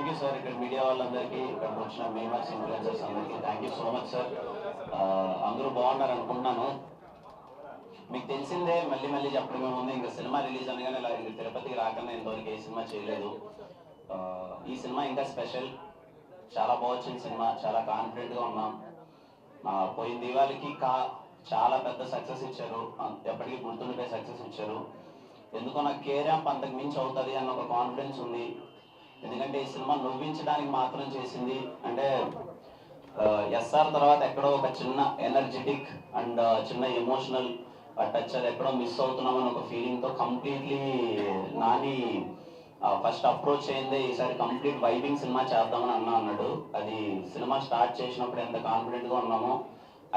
Thank you sir ఇక్కడ media వాళ్ళందరికీ ఇక్కడ వచ్చిన మేమర్స్ ఇన్ఫ్లుయెన్సర్స్ అందరికీ thank you so much sir అందరూ బాగున్నారు అనుకుంటున్నాను. మీకు తెలిసిందే మళ్ళీ మళ్ళీ చెప్పడమే ఉంది. ఇంకా సినిమా రిలీజ్ అనగానే ఇలా తిరుపతికి రాకుండా ఇంతవరకు ఏ సినిమా చేయలేదు. ఈ సినిమా ఇంకా స్పెషల్. చాలా బాగా సినిమా. చాలా కాన్ఫిడెంట్గా ఉన్నాం. పోయిన దివాళికి కా చాలా పెద్ద సక్సెస్ ఇచ్చారు. ఎప్పటికీ గుర్తుండిపోయే సక్సెస్ ఇచ్చారు. ఎందుకో నాకు కే అంతకు మించి అవుతుంది అన్న ఒక కాన్ఫిడెన్స్ ఉంది. ఎందుకంటే ఈ సినిమా నవ్వించడానికి మాత్రం చేసింది. అంటే ఎస్ఆర్ తర్వాత ఎక్కడో ఒక చిన్న ఎనర్జెటిక్ అండ్ చిన్న ఎమోషనల్ టచ్ అది ఎక్కడో మిస్ అవుతున్నామని ఒక ఫీలింగ్తో కంప్లీట్లీ నాని ఫస్ట్ అప్రోచ్ అయింది ఈసారి కంప్లీట్ వైబింగ్ సినిమా చేద్దామని అన్నా అన్నాడు. అది సినిమా స్టార్ట్ చేసినప్పుడు ఎంత కాన్ఫిడెంట్గా ఉన్నామో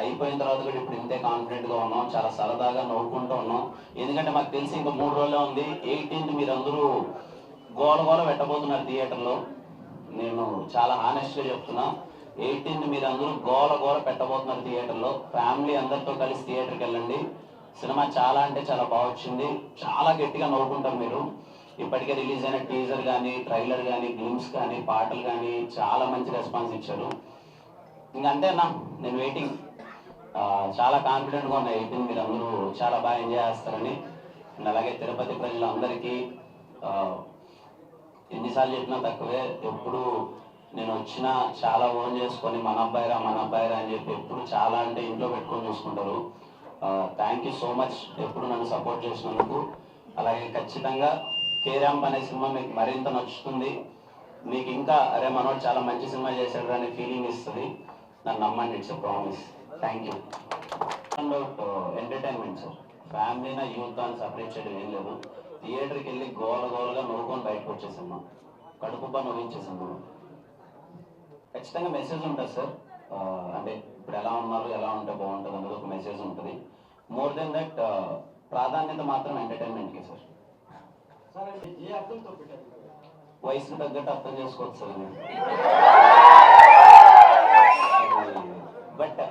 అయిపోయిన తర్వాత కూడా ఇప్పుడు ఇంతే కాన్ఫిడెంట్గా ఉన్నాం. చాలా సరదాగా నవ్వుకుంటూ ఉన్నాం. ఎందుకంటే మాకు తెలిసి ఇంకా మూడు రోజులే ఉంది. ఎయిటీన్త్ మీరందరూ గోల గోల పెట్టబోతున్నారు థియేటర్లో. నేను చాలా హానెస్ట్గా చెప్తున్నా. ఎయిటీన్త్ మీరు అందరూ గోల గోల పెట్టబోతున్నారు థియేటర్లో. ఫ్యామిలీ అందరితో కలిసి థియేటర్కి వెళ్ళండి. సినిమా చాలా అంటే చాలా బాగా వచ్చింది. చాలా గట్టిగా నవ్వుకుంటారు మీరు. ఇప్పటికే రిలీజ్ అయిన టీజర్ కానీ ట్రైలర్ కానీ గ్లిమ్స్ కానీ పాటలు కానీ చాలా మంచి రెస్పాన్స్ ఇచ్చారు. ఇంక అంతేనా నేను వెయిటింగ్ చాలా కాన్ఫిడెంట్గా ఉన్నాయి ఎయిటీన్ మీరు అందరూ చాలా బాగా ఎంజాయ్ చేస్తారని. అలాగే తిరుపతి ప్రజలందరికీ ఎన్నిసార్లు చెప్పినా తక్కువే. ఎప్పుడు నేను వచ్చినా చాలా ఓన్ చేసుకొని మన అబ్బాయిరా మన అబ్బాయిరా అని చెప్పి ఎప్పుడు చాలా అంటే ఇంట్లో పెట్టుకొని చూసుకుంటారు. థ్యాంక్ యూ సో మచ్ ఎప్పుడు నన్ను సపోర్ట్ చేసినందుకు. అలాగే ఖచ్చితంగా కేరాంప్ అనే సినిమా మీకు మరింత నచ్చుతుంది. మీకు ఇంకా అరే మనోడు చాలా మంచి సినిమా చేశాడు అనే ఫీలింగ్ ఇస్తుంది. నన్ను నమ్మండి it's promise thank you entertainment sir ఫ్యామిలీనా youth అని సపరేట్ చేయడం ఏం లేదు. థియేటర్కి వెళ్ళి గోల గోలగా నవ్వుకొని బయటకు వచ్చేసాము కడుపుబ్బా నవ్వించేసాము ఖచ్చితంగా మెసేజ్ ఉంటుంది సార్. అంటే ఇప్పుడు ఎలా ఉన్నారు ఎలా ఉంటే బాగుంటుంది అనేది ఒక మెసేజ్ ఉంటుంది. మోర్ దెన్ దట్ ప్రాధాన్యత మాత్రం ఎంటర్టైన్మెంట్కి సార్. వయసుకు తగ్గట్టు అర్థం చేసుకోవచ్చు సార్ బట్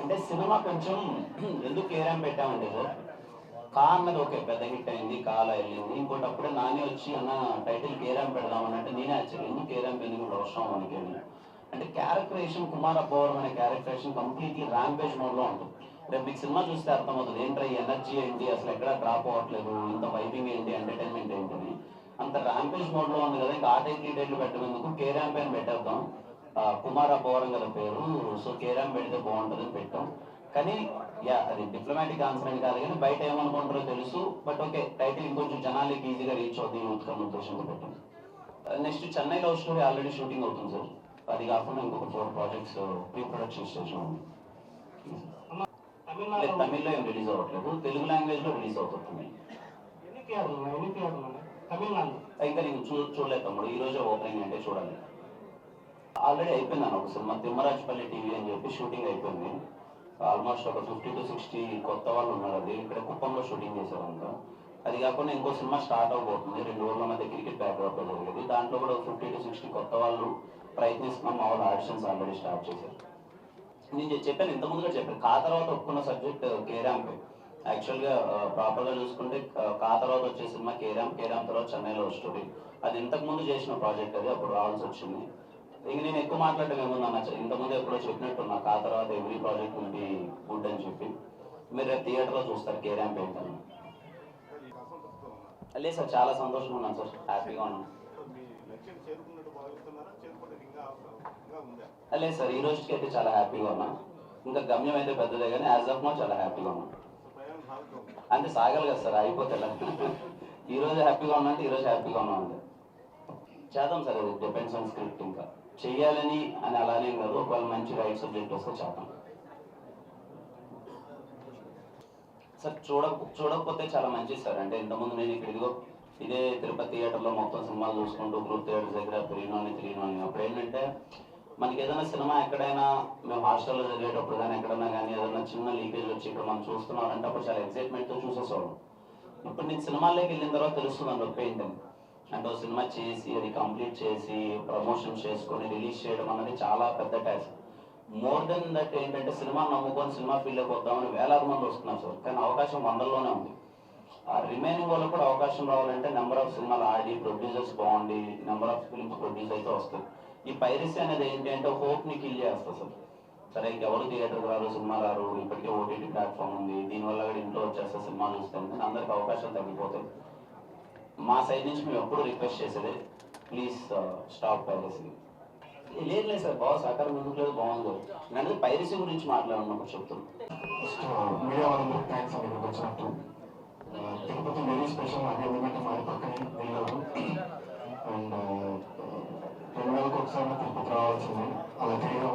అంటే సినిమా కొంచెం ఎందుకు కేరాం పెట్టామంటే సార్ కా అన్నది ఓకే పెద్ద హిట్ అయింది. కాల వెళ్ళింది ఇంకోటి అప్పుడే నానే వచ్చి అన్న టైటిల్ కేరాం పెడదామని అంటే నేనే వచ్చాను ఎందుకు కేరాం ఎందుకు కూడా అవసరం మనకి అని. అంటే క్యారెక్టరేషన్ కుమార్ అబ్బవరం అనే క్యారెక్టరేషన్ కంప్లీట్లీ ర్యాంపేజ్ మోడ్లో ఉంటుంది. రేపు మీకు సినిమా చూస్తే అర్థమవుతుంది ఏంట్రా ఈ ఎనర్జీ ఏంటి? అసలు ఎక్కడ డ్రాప్ అవ్వట్లేదు? ఇంత వైబింగ్ ఏంటి? ఎంటర్టైన్మెంట్ ఏంటి? అని. అంత ర్యాంపేజ్ మోడ్లో ఉంది కదా ఇంకా ఆ టైటిల్ డేట్లు టైటిల్ పెట్టేందుకు కే ర్యాంప్ అని పెట్టేద్దాం కుమార్ అబ్బవరం కదా పేరు. సో కే ర్యాంప్ పెడితే బాగుంటుందని పెట్టాం. కానీ యా అది డిప్లొమాటిక్ ఆన్సర్ అని కాదు కానీ బయట ఏమనుకుంటారో తెలుసు. బట్ ఓకే టైటిల్ ఇంకొంచెం జనాలకి ఈజీగా రీచ్ అవుతుంది యూత్ ఉద్దేశంతో పెట్టాం next Chennai love story already shooting అవుతుంది సార్ అది కాకుండా ఇంకొక four projects pre production stage ఉంది. తమిళ్ళో ఏం రిలీజ్ అవ్వట్లేదు. తెలుగు లాంగ్వేజ్లో రిలీజ్ అవుతుంది ఇంకా నేను చూ చూడలేదు తమ్ముడు. ఈ రోజే ఓపెనింగ్ అంటే చూడాలి. ఆల్రెడీ అయిపోయింది అన్న ఒక సినిమా. తిమ్మరాజపల్లి టీవీ అని చెప్పి షూటింగ్ అయిపోయింది. ఆల్మోస్ట్ ఒక ఫిఫ్టీ టు సిక్స్టీ కొత్త వాళ్ళు ఉన్నారు. అది ఇక్కడ కుప్పంలో షూటింగ్ చేశారు అంతా అది కాకుండా ఇంకో సినిమా స్టార్ట్ అవబోతుంది రెండు రోజుల మధ్య క్రికెట్ బ్యాక్గ్రౌండ్లో జరిగేది. దాంట్లో కూడా ఫిఫ్టీ టు సిక్స్టీ కొత్త వాళ్ళు ప్రయత్నిస్తున్నాం మా వాళ్ళు ఆడిషన్స్ ఆల్రెడీ స్టార్ట్ చేశారు. నేను చెప్పాను ఇంత ముందుగా చెప్పాను. కా తర్వాత ఒప్పుకున్న సబ్జెక్ట్ కేరాంపే యాక్చువల్గా ప్రాపర్గా చూసుకుంటే uh, కా- తర్వాత వచ్చే సినిమా కేరాం కేరాం తర్వాత చెన్నైలో స్టోరీ. అది ఇంతకు ముందు చేసిన ప్రాజెక్ట్ అది. అప్పుడు రావాల్సి వచ్చింది. ఇంక నేను ఎక్కువ మాట్లాడటం ఏమన్నా ఇంతకుముందు ఎప్పుడో చెప్పినట్టున్నా ఆ తర్వాత ఎవ్రీ ప్రాజెక్ట్ ఉంది గుడ్ అని చెప్పి. మీరు రేపు థియేటర్లో చూస్తారు కేరాంప్ ఏంటని లేదు సార్ చాలా సంతోషంగా ఉన్నాను సార్ హ్యాపీగా ఉన్నాను. లేదు సార్ ఈ రోజుకి అయితే చాలా హ్యాపీగా ఉన్నా. ఇంకా గమ్యం అయితే పెద్దదే కానీ యాజ్ ఆఫ్ నో చాలా హ్యాపీగా ఉన్నాను అంటే సాగాలి కదా సార్ అయిపోతే ఈ రోజు హ్యాపీగా ఉన్నా అంటే ఈ రోజు హ్యాపీగా ఉన్నా చేద్దాం సార్ డిపెండ్స్ ఆన్ స్క్రిప్ట్ ఇంకా. చేయాలని అని అలానే కాదు. ఒకవేళ మంచి రైట్ సబ్జెక్ట్ వస్తే చేద్దాం సార్ చూడ చూడకపోతే చాలా మంచిది సార్. అంటే ఇంతకుముందు నేను ఇక్కడ ఇదిగో ఇదే తిరుపతి థియేటర్లో మొత్తం సినిమాలు చూసుకుంటూ గ్రూప్ థియేటర్స్ దగ్గర త్రీనో అని అప్పుడు ఏంటంటే మనకి ఏదైనా సినిమా ఎక్కడైనా మేము హాస్టల్లో చదివేటప్పుడు కానీ ఎక్కడైనా కానీ ఏదైనా చిన్న లీకేజ్ వచ్చి ఇక్కడ మనం చూస్తున్నారంటే అప్పుడు చాలా ఎక్సైట్మెంట్తో చూసేసేవాళ్ళం. ఇప్పుడు నేను సినిమాల్లోకి వెళ్ళిన తర్వాత తెలుస్తుంది ఒక పెయింటింగ్ అండ్ సినిమా చేసి అది కంప్లీట్ చేసి ప్రమోషన్ చేసుకొని రిలీజ్ చేయడం అనేది చాలా పెద్ద టాస్క్ మోర్ దెన్ దట్ ఏంటంటే సినిమా నమ్ముకొని సినిమా ఫీల్డ్లోకి వద్దామని వేలాది మంది వస్తున్నారు సార్. కానీ అవకాశం వందల్లోనే ఉంది. ఆ రిమైనింగ్ వాళ్ళకి కూడా అవకాశం రావాలంటే నెంబర్ ఆఫ్ సినిమాలు ఆడి ప్రొడ్యూసర్స్ బాగుండి నెంబర్ ఆఫ్ ఫిల్మ్స్ ప్రొడ్యూస్ అయితే వస్తాయి. ఈ పైరసీ అనేది ఏంటి అంటే హోప్ని కిల్ చేస్తుంది సార్. సరే ఇంకెవరు థియేటర్కి రారు సినిమా రారు ఇప్పటికే ఓటీటీ ప్లాట్ఫామ్ ఉంది. దీనివల్ల కూడా ఇంట్లో వచ్చేస్తే సినిమా చూస్తాం అందరికి అవకాశాలు తగ్గిపోతాయి మా సైడ్ నుంచి మేము ఎప్పుడు రిక్వెస్ట్ చేసేది ప్లీజ్ స్టాప్ పైరసీ లేదు లేదు సార్ బాగా సహకారం ఎందుకు లేదు బాగుంది. నేను పైరసీ గురించి మాట్లాడినప్పుడు చెప్తున్నాను ఫస్ట్ uh, మీడియా వాళ్ళందరూ థ్యాంక్స్ అండి వచ్చినట్టు. Uh, తిరుపతి వెరీ స్పెషల్ అదే ఎందుకంటే మాది పక్కనే వెళ్ళారు అండ్ uh, రెండు వేలకు ఒకసారి తిరుపతి రావాల్సింది. అలా చేయడం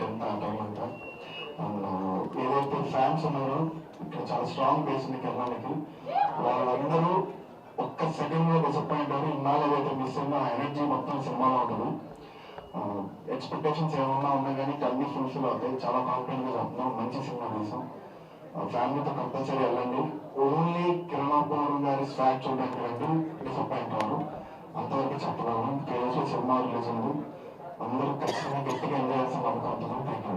టెన్త్ ఆ టైం అంతా. అండ్ ఏదైతే ఫ్యాన్స్ ఉన్నారో ఇక్కడ చాలా స్ట్రాంగ్ బేస్ ఉంది కెరళకి వాళ్ళందరూ ఒక్క సెకండ్ డిసప్పాయింట్ అయ్యారు ఇన్నాళ్ళు ఏదైతే మిస్ అయిందో ఆ ఎనర్జీ మొత్తం సినిమాలో ఉంటుంది ఎక్స్పెక్టేషన్స్ ఏమన్నా ఉన్నా కానీ అన్ని ఫుల్ఫిల్ అవుతాయి. చాలా కాన్ఫిడెంట్గా చెప్తున్నాం. మంచి సినిమా తీసాం ఫ్యామిలీతో కంపల్సరీ వెళ్ళండి. ఓన్లీ కిరణాపూర్ గారి స్వాగ్ చూడడానికి రండి. డిసప్పాయింట్ అవ్వరు. అంతవరకు చెప్పగలను కేఎస్ సినిమా రిలీజ్ ఉంది. అందరూ ఖచ్చితంగా గట్టిగా ఎంజాయ్ చేస్తాం అనుకుంటున్నాం థ్యాంక్ యూ